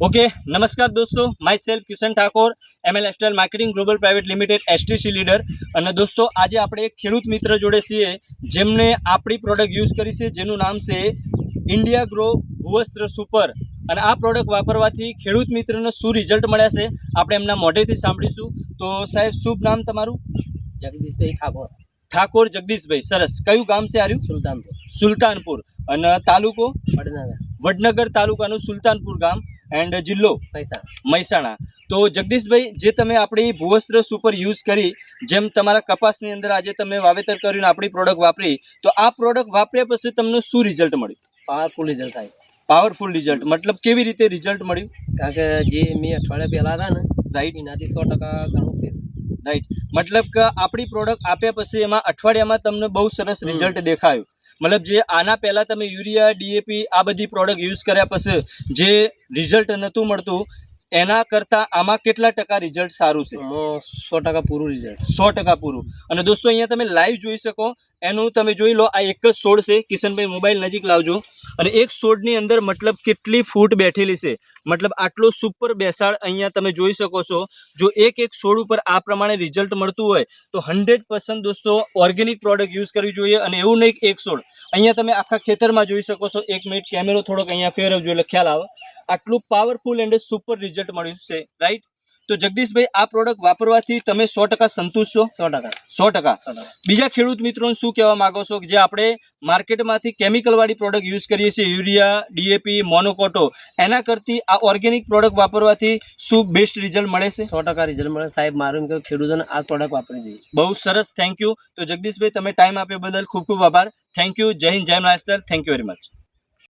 Okay નમસ્કાર દોસ્તો myself Kishan Thakor M L lifestyle marketing global private limited STC leader અને દોસ્તો આજે આપણે એક ખેડૂત મિત્ર જોડે છીએ જેમને આપણી પ્રોડક્ટ યુઝ કરી છે જેનું નામ છે ઇન્ડિયા ગ્રો ભુવસ્ત્ર સુપર અને આ પ્રોડક્ટ વાપરવાથી ખેડૂત મિત્રને શું રિઝલ્ટ મળ્યા છે આપણે એમના મોઢેથી સાંભળીશું. તો સાહેબ શુભ નામ તમારું? જગદીશભાઈ ઠાકોર. ઠાકોર જગદીશભાઈ સરસ. કયું ગામ છે આર્યું? સુલતાનપુર. સુલતાનપુર. અને તાલુકો? વડનગર. વડનગર તાલુકાનું સુલતાનપુર ગામ. એન્ડ જિલ્લો મહેસાણા. તો જગદીશભાઈ જે તમે આપણી ભુવસ્ત્ર સુપર યુઝ કરી જેમ તમારા કપાસની અંદર આજે તમે વાવેતર કર્યું આપણી પ્રોડક્ટ વાપરી તો આ પ્રોડક્ટ વાપર્યા પછી તમને શું રિઝલ્ટ મળ્યું? પાવરફુલ રિઝલ્ટ થાય પાવરફુલ રિઝલ્ટ મતલબ કેવી રીતે રિઝલ્ટ મળ્યું? કારણ કે જે મેં અઠવાડિયા પહેલાં હતા ને રાઈટ એનાથી સો ટકા ઘણું ફેર. રાઈટ મતલબ કે આપણી પ્રોડક્ટ આપ્યા પછી એમાં અઠવાડિયામાં તમને બહુ સરસ રિઝલ્ટ દેખાયું. મતલબ જે આના પહેલાં તમે યુરિયા ડીએપી આ બધી પ્રોડક્ટ યુઝ કર્યા પછી જે રિઝલ્ટ નહોતું મળતું એના કરતાં આમાં કેટલા ટકા રિઝલ્ટ સારું છે? સો ટકા પૂરું રિઝલ્ટ સો ટકા પૂરું. અને દોસ્તો અહીંયા તમે લાઈવ જોઈ શકો. એનું તમે જોઈ લો આ એક જ છોડ છે. કિશનભાઈ મોબાઈલ નજીક લાવજો. અને એક છોડની અંદર મતલબ કેટલી ફૂટ બેઠેલી છે. મતલબ આટલો સુપર બેસાડ અહીંયા તમે જોઈ શકો છો. જો એક એક છોડ ઉપર આ પ્રમાણે રિઝલ્ટ મળતું હોય તો હંડ્રેડ પર્સન્ટ દોસ્તો ઓર્ગેનિક પ્રોડક્ટ યુઝ કરવી જોઈએ. અને એવું નહીં એક છોડ. અહીંયા તમે આખા ખેતરમાં જોઈ શકો છો. એક મિનિટ કેમેરો થોડોક અહીંયા ફેરવજો એટલે ખ્યાલ આવે. આટલું પાવરફુલ એન્ડ સુપર રિઝલ્ટ મળ્યું છે રાઈટ તો જગદીશભાઈ આ પ્રોડક્ટ વાપરવાથી તમે સો ટકા સંતુષ્ટ છો? સો ટકા. સો ટકા. બીજા ખેડૂત મિત્રોને શું કહેવા માંગો છો કે જે આપણે માર્કેટમાંથી કેમિકલવાળી પ્રોડક્ટ યુઝ કરીએ છીએ યુરિયા ડીએપી મોનોકોટો એના કરતી આ ઓર્ગેનિક પ્રોડક્ટ વાપરવાથી શું બેસ્ટ રિઝલ્ટ મળે છે? સો ટકા રિઝલ્ટ મળે. સાહેબ મારું કે ખેડૂતોને આ પ્રોડક્ટ વાપરી જોઈએ. બહુ સરસ. થેન્ક યુ તો જગદીશભાઈ તમે ટાઈમ આપ્યો બદલ ખૂબ ખૂબ આભાર. થેન્ક યુ જય હિન્દ જય Maharashtra. Thank you very much